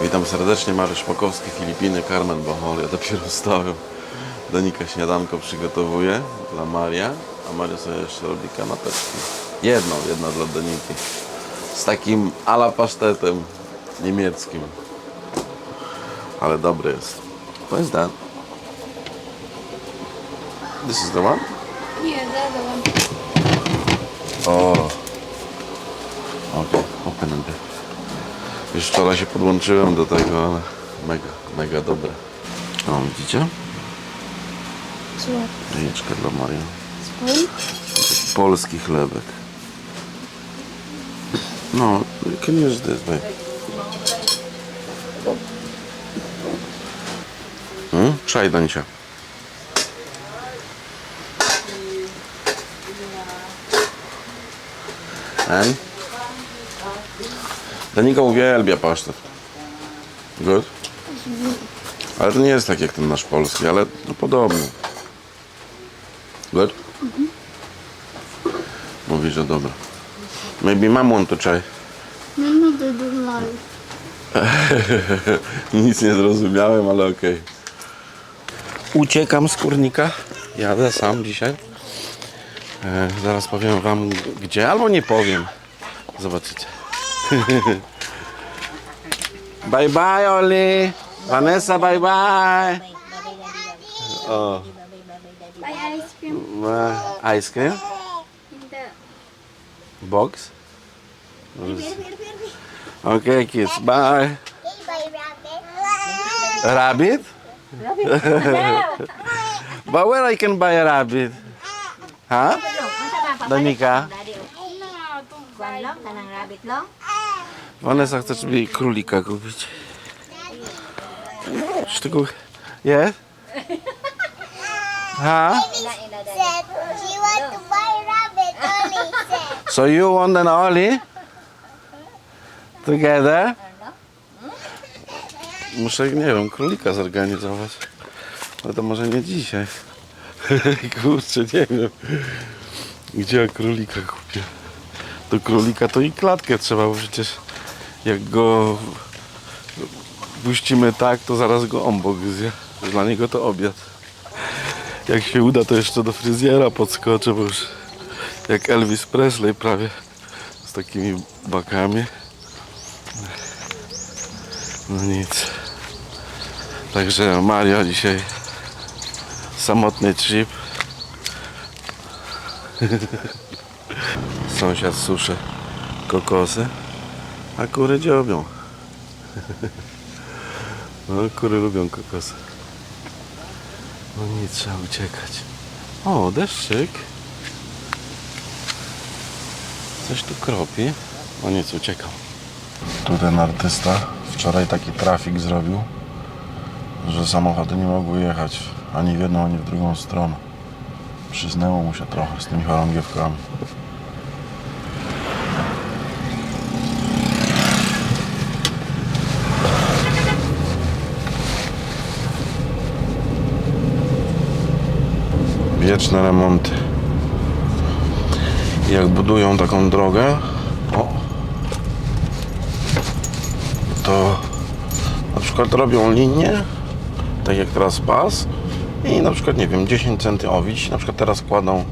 Witam serdecznie, Mariusz Szpakowski, Filipiny, Carmen Bohol. Ja dopiero wstałem. Danika śniadanko przygotowuje dla Maria, a Maria sobie jeszcze robi kanapeczki. Jedną, jedna dla Daniki. Z takim ala pasztetem niemieckim. Ale dobry jest. To jest that. This is the one? Yeah, the other one. O. Okej, open and Już wczoraj się podłączyłem do tego, ale mega, mega dobre. O, widzicie? Jajeczka dla Maria. Polski chlebek. No, you can use this, babe. Hmm? And? Danika uwielbia pasztet. Good? Ale to nie jest tak jak ten nasz polski, ale no podobny. Good? Mówi, że dobra. Maybe mom want to try. They don't like. Nic nie zrozumiałem, ale okej. Uciekam z kurnika. Jadę sam dzisiaj. E, zaraz powiem wam gdzie, albo nie powiem. Zobaczycie. bye bye Oli. Vanessa bye bye. O, Buy ice cream e, ice cream box. Okay kids, bye. Rabbit? But where I can buy a rabbit? Ha? Danika? Kwan lang, tanang rabbit lang. Vanessa chce sobie królika kupić. Czy tego... Jest? Said she want to buy rabbit So you want an Oli? Together? Muszę, nie wiem, królika zorganizować. Ale to może nie dzisiaj. Kurczę, nie wiem. Gdzie ja królika kupię? Do królika to i klatkę trzeba, bo przecież jak go puścimy tak, to zaraz go ombok zje. Dla niego to obiad. Jak się uda, to jeszcze do fryzjera podskoczę, bo już jak Elvis Presley prawie z takimi bakami. No nic. Także Maria dzisiaj samotny trip. Sąsiad suszy kokosy, a kury dziobią. No kury lubią kokosy. No nic, trzeba uciekać. O, deszczyk. Coś tu kropi. O nic, uciekam. Tu ten artysta wczoraj taki trafik zrobił, że samochody nie mogły jechać ani w jedną, ani w drugą stronę. Przyznęło mu się trochę z tymi chorągiewkami. Wieczne remonty. Jak budują taką drogę, o, to na przykład robią linię, tak jak teraz pas i na przykład, nie wiem, 10 cm owić, na przykład teraz kładą,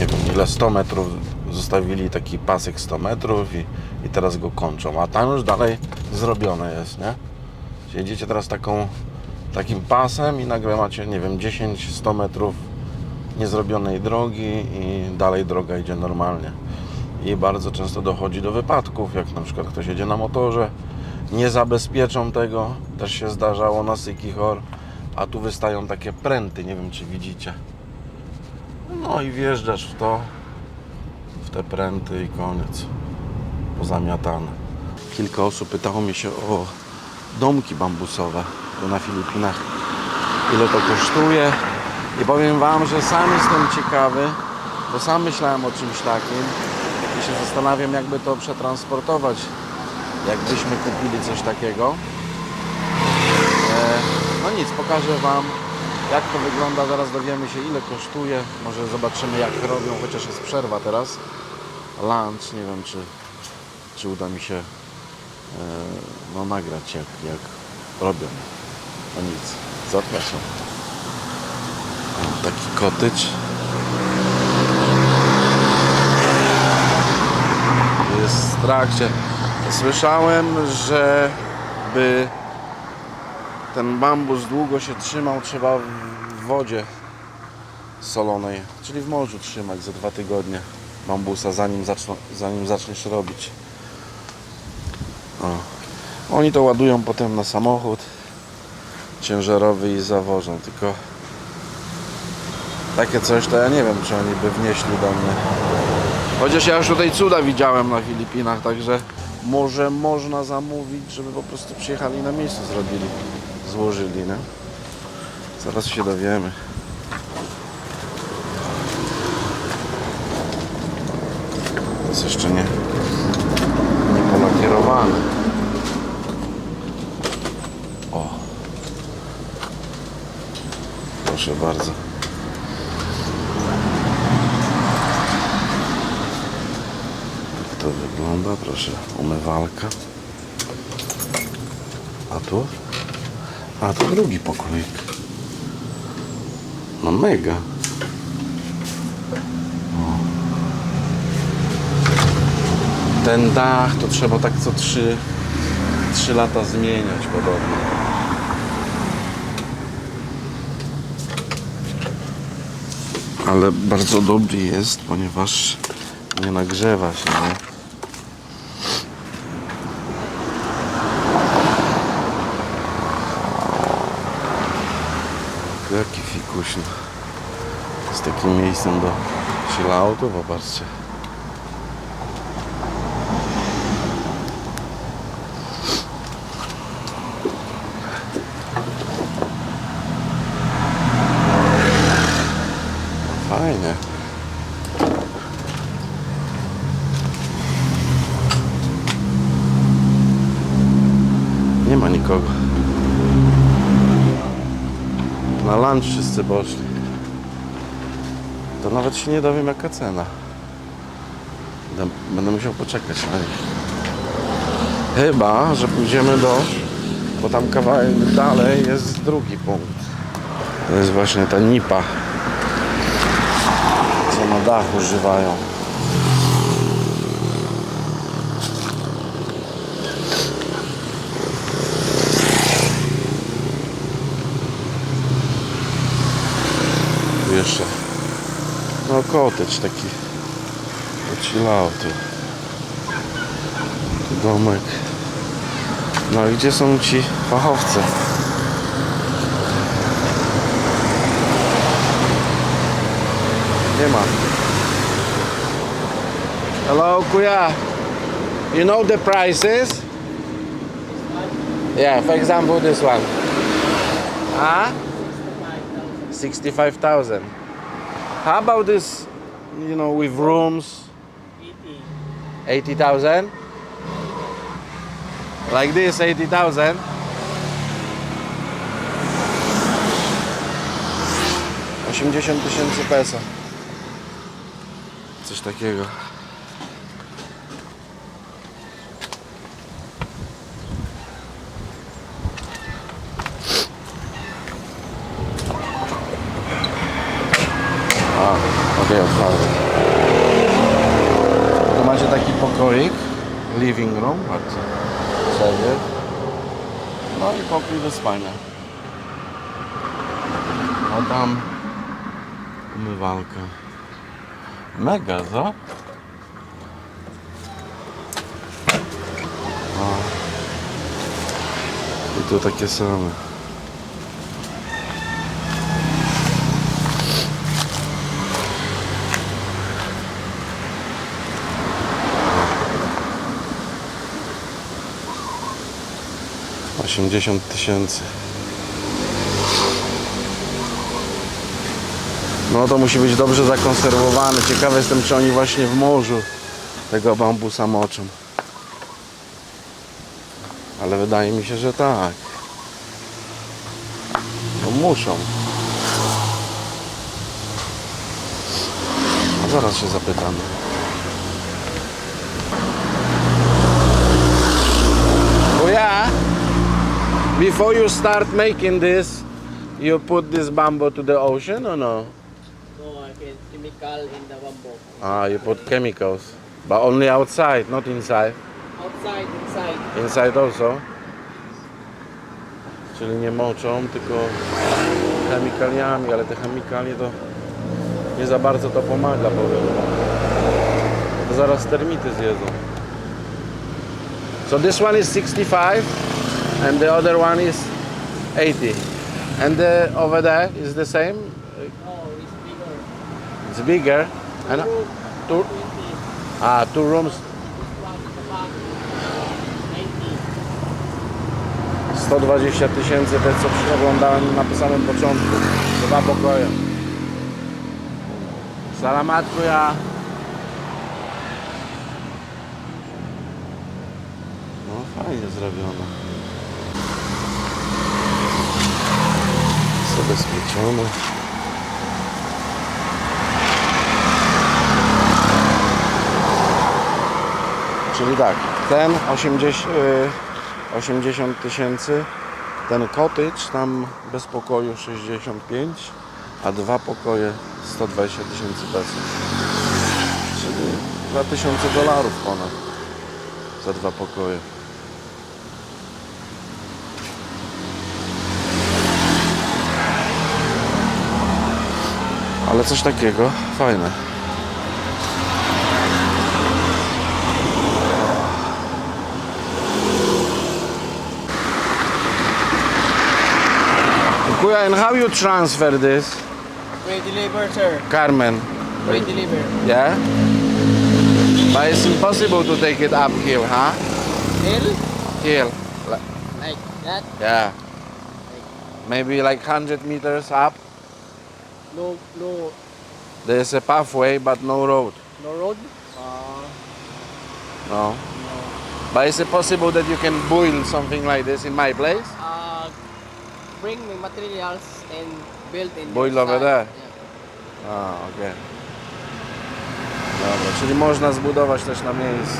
nie wiem, ile 100 metrów, zostawili taki pasek 100 metrów i, i teraz go kończą, a tam już dalej zrobione jest, nie? Jedziecie teraz taką, takim pasem i nagle macie, nie wiem, 10-100 metrów niezrobionej drogi i dalej droga idzie normalnie. I bardzo często dochodzi do wypadków, jak na przykład ktoś jedzie na motorze, nie zabezpieczą tego, też się zdarzało na Sykichor, a tu wystają takie pręty, nie wiem czy widzicie. No i wjeżdżasz w to, w te pręty i koniec. Pozamiatane. Kilka osób pytało mnie się o domki bambusowe tu na Filipinach. Ile to kosztuje? I powiem Wam, że sam jestem ciekawy, bo sam myślałem o czymś takim i się zastanawiam, jakby to przetransportować, jakbyśmy kupili coś takiego. E, No nic, pokażę Wam, jak to wygląda. Zaraz dowiemy się, ile kosztuje. Może zobaczymy, jak robią, chociaż jest przerwa teraz. Lunch, nie wiem, czy, czy uda mi się no, nagrać jak, jak robią. No nic, zapraszam. Taki kotycz. Jest w trakcie. Słyszałem, że by ten bambus długo się trzymał, trzeba w wodzie solonej, czyli w morzu trzymać za dwa tygodnie bambusa, zanim, zaczną, zanim zaczniesz robić. O. Oni to ładują potem na samochód ciężarowy i zawożą, tylko takie coś to ja nie wiem, czy oni by wnieśli do mnie. Chociaż ja już tutaj cuda widziałem na Filipinach, także może można zamówić, żeby po prostu przyjechali na miejsce, zrobili, złożyli, nie? Zaraz się dowiemy. Jest jeszcze nie, nie polakierowane. O. Proszę bardzo. Tak to wygląda, proszę, umywalka. A tu? A tu drugi pokoik. No mega. ten dach to trzeba tak co 3, 3 lata zmieniać podobno. Ale bardzo dobry jest, ponieważ nie nagrzewa się, nie? Fikuśny. Z takim miejscem do chilloutu, popatrzcie. Fajnie. Nie ma nikogo. Na lunch wszyscy poszli. To nawet się nie dowiem jaka cena. Będę- musiał poczekać na nich. Chyba, że pójdziemy do... Bo tam kawałek dalej jest drugi punkt. To jest właśnie ta nipa co na dach używają. Jeszcze no kotycz taki chilloutu. Tu domek. No a gdzie są ci fachowcy? Nie ma. Hello, Kuya. You know the prices? Yeah, for example, this one. Huh? 65,000. How about this, you know, with rooms? 80,000? Like this, 80,000? Osiemdziesiąt tysięcy peso. Coś takiego. Living room, patrzcie, sobie. No i pokój do spania. A tam umywalka. Mega, co? O. I tu takie same. Osiemdziesiąt tysięcy. No to musi być dobrze zakonserwowane. Ciekawy jestem, czy oni właśnie w morzu tego bambusa moczą. Ale wydaje mi się, że tak. No muszą. A zaraz się zapytam. Before you start making this, you put this bamboo to the ocean or no? No, I can chemical in the bamboo. Ah, you put chemicals. But only outside, not inside. Outside, inside. Inside also. Czyli nie moczą, tylko chemikaliami, ale te chemikalie to nie za bardzo to pomaga, powiem. To zaraz termity zjedzą. So this one is 65 and the other one is 80. And the, over there is the same? No, it's bigger. It's bigger. And Room, two, 20. ah, two rooms, This one, the back, 90. 120 tysięcy, te co przeglądałem na samym początku. Dwa pokoje. Salamatku ja. No fajnie zrobione. Zabezpieczone. Czyli tak, ten 80, y, 80 tysięcy, ten cottage tam bez pokoju 65, a dwa pokoje 120 tysięcy pesów. Czyli 2000 dolarów ponad za dwa pokoje. Ale coś takiego, fajne. Kuya, and how you transfer this? We deliver, sir. Carmen. We deliver. Yeah? But it's impossible to take it uphill, huh? Hill, Hill. Like- like that. Yeah. Maybe like 100 meters up. No, no, There's a pathway, but no road. no road. Uh, No. But is it possible that you can boil something like this in my place? uh, bring the materials and build in Boil your over side. there. Yeah. A, okej. Dobra, czyli można zbudować też na miejscu.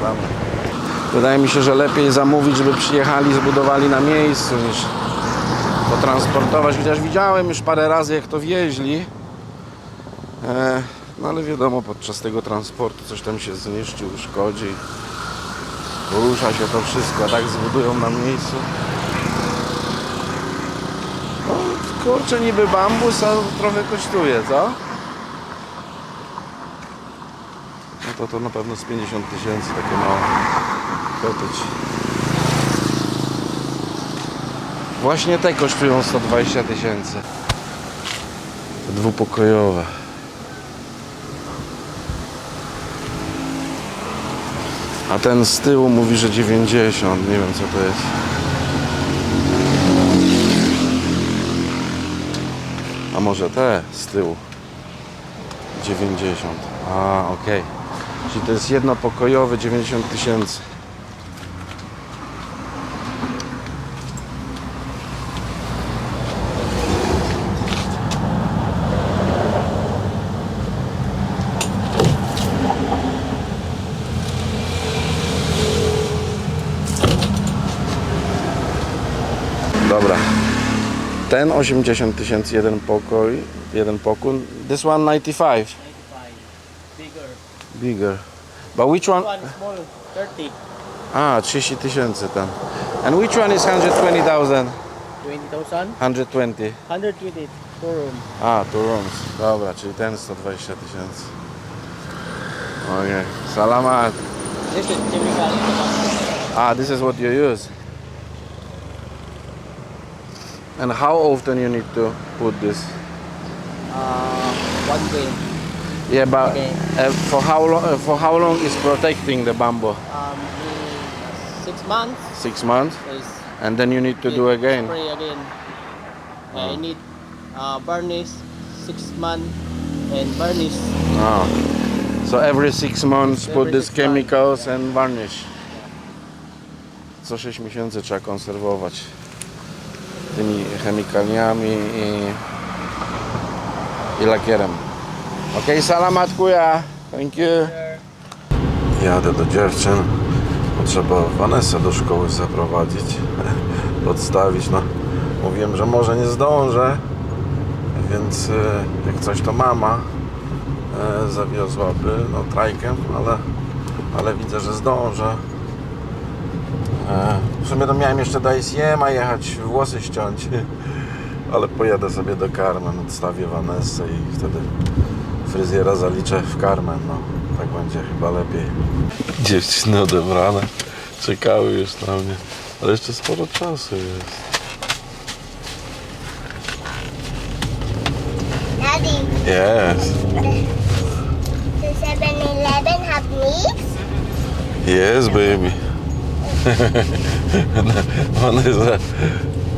Dobra. Wydaje mi się, że lepiej zamówić, żeby przyjechali, zbudowali na miejscu niż potransportować. Chociaż widziałem już parę razy jak to wieźli. E, no ale wiadomo, podczas tego transportu coś tam się zniszczy, uszkodzi. Porusza się to wszystko, a tak zbudują na miejscu. No, kurczę, niby bambus, a trochę kosztuje, co? No to to na pewno z 50 tysięcy, takie małe cottage. Właśnie te kosztują 120 tysięcy. Dwupokojowe. A ten z tyłu mówi, że 90. Nie wiem co to jest. A może te z tyłu? 90. A, okej. Czyli to jest jednopokojowy 90 tysięcy. Dobra. Ten 80 tysięcy, jeden pokój, jeden pokój. This one 95, 95. Bigger. bigger. But which one? One small, 30. A, 30 tysięcy ten. And which one is 120,000? 20,000. 120. 120. Four room. A, two rooms. Dobra, czyli ten 120 tysięcy. Okej. Salamat. This is bamboo. Ah, this is what you use. And how often you need to put this? Uh, one day. Yeah, but Okay. uh, for how long? Uh, for how long is protecting the bamboo? Um, six months. Six months, and then you need to do again. Spray again. Oh. I need uh, varnish six months and varnish. Oh. So every six months put these months, chemicals and varnish. Co 6 miesięcy trzeba konserwować tymi chemikaliami i, i lakierem. Ok, salamat kuya. Thank you. Jadę do dziewczyn. Trzeba Vanessę do szkoły zaprowadzić, odstawić. No, mówiłem, że może nie zdążę, więc e, jak coś to mama e, zawiozłaby, no trajkiem, ale, ale widzę, że zdążę. E, W sumie to miałem jeszcze do ICM-a jechać, włosy ściąć, ale pojadę sobie do Carmen, odstawię Vanessę i wtedy fryzjera zaliczę w Carmen, no tak będzie chyba lepiej. Dziewczyny odebrane, czekały już na mnie, ale jeszcze sporo czasu jest. Daddy, Yes, does 7-Eleven have meats? yes baby. Vanessa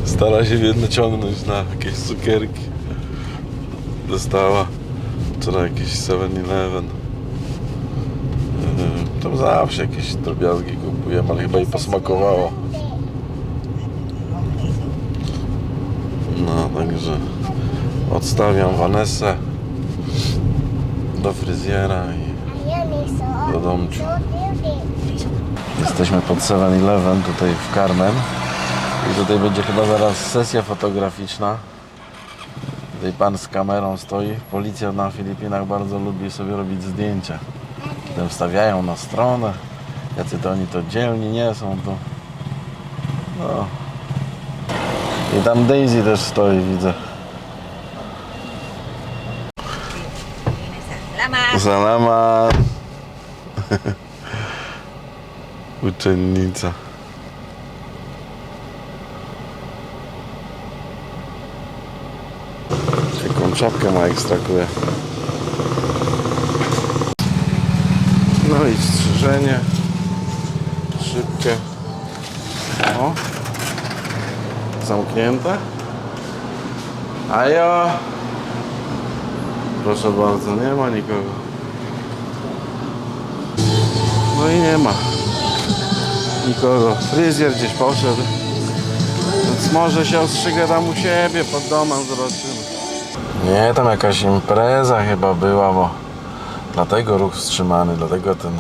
stara się mnie naciągnąć na jakieś cukierki. Dostała wczoraj jakieś 7-Eleven. Yy, Tam zawsze jakieś drobiazgi kupujemy, ale chyba jej posmakowało. No, także odstawiam Vanessę do fryzjera i do domciu. Jesteśmy pod 7-Eleven tutaj w Carmen i tutaj będzie chyba zaraz sesja fotograficzna. Tutaj pan z kamerą stoi. Policja na Filipinach bardzo lubi sobie robić zdjęcia. Potem wstawiają na stronę. Jacy to oni to dzielni nie są to. No. I tam Daisy też stoi, widzę. Salamat. Salamat. Uczennica. Jaką czapkę ma ekstrakuje. No i strzyżenie. Szybkie. O. Zamknięte. Ajo. Proszę bardzo, nie ma nikogo. No i nie ma nikogo. Fryzjer gdzieś poszedł. Więc może się ostrzygę tam u siebie, pod domem zobaczymy. Nie, tam jakaś impreza chyba była, bo dlatego ruch wstrzymany, dlatego ten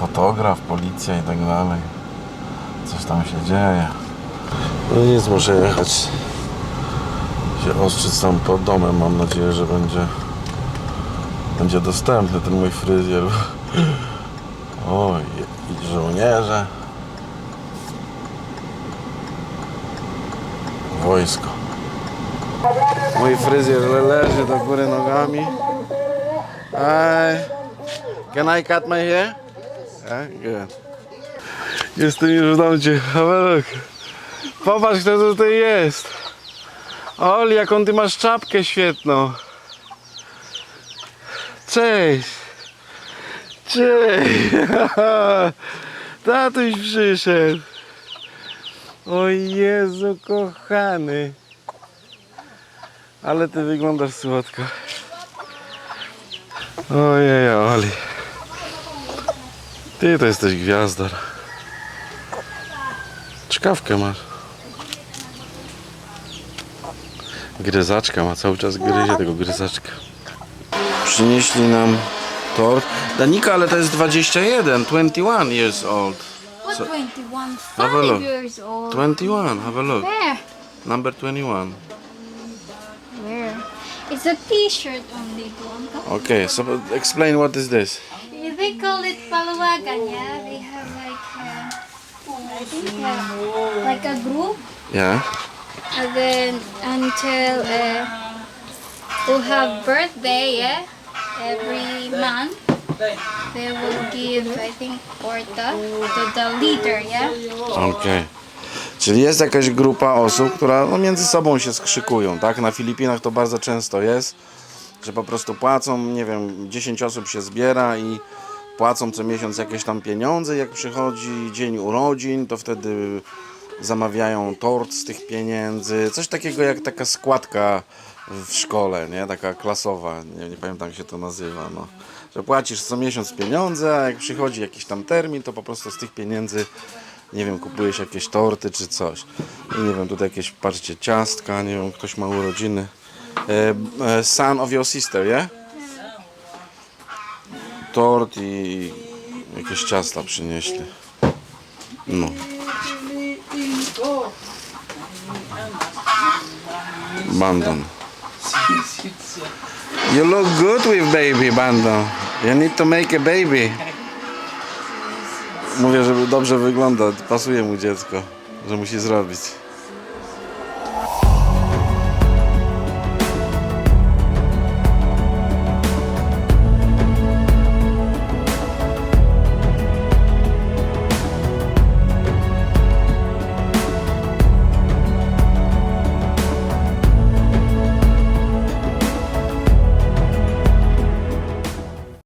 fotograf, policja i tak dalej. Coś tam się dzieje. No nic, muszę jechać się ostrzyc tam pod domem. Mam nadzieję, że będzie będzie dostępny ten mój fryzjer. Oj, i żołnierze. Wojsko. Mój fryzjer le- leży do góry nogami. Hi. Can I cut my hair? Yeah, good. Jestem już w domcie. Haweluk. Popatrz kto tutaj jest. Oli, jaką ty masz czapkę świetną. Cześć! Cześć! Tatuś przyszedł! O Jezu kochany! Ale ty wyglądasz słodko. Ojej, Oli. Ty to jesteś gwiazdor. Czkawkę masz. Gryzaczka ma, cały czas gryzie tego gryzaczka. Przynieśli nam tort. Danika, ale to jest 21, 21 years old. So- 21? Have a look. Years old. 21, have a look. Where? Number 21. Where? It's a t-shirt only, Okay, so explain what is this? They call it paluwagan, yeah? They have like a, I think uh, like a group. Yeah. And then until uh, who have birthday, yeah? Every month. They will give, I think, porta to the leader, yeah? Okej. Czyli jest jakaś grupa osób, która no, między sobą się skrzykują, tak? Na Filipinach to bardzo często jest, że po prostu płacą, nie wiem, 10 osób się zbiera i płacą co miesiąc jakieś tam pieniądze. Jak przychodzi dzień urodzin, to wtedy zamawiają tort z tych pieniędzy. Coś takiego jak taka składka w szkole, nie? Taka klasowa, nie, nie pamiętam jak się to nazywa, no. Że płacisz co miesiąc pieniądze, a jak przychodzi jakiś tam termin, to po prostu z tych pieniędzy nie wiem, kupujesz jakieś torty czy coś. I nie wiem, tutaj jakieś, patrzcie, ciastka, nie wiem, ktoś ma urodziny. E, e, son of your sister, yeah? Tort i jakieś ciasta przynieśli. No. Bandon. You look good with baby, Bandon. You need to make a baby. Mówię, żeby dobrze wygląda. Pasuje mu dziecko, że musi zrobić.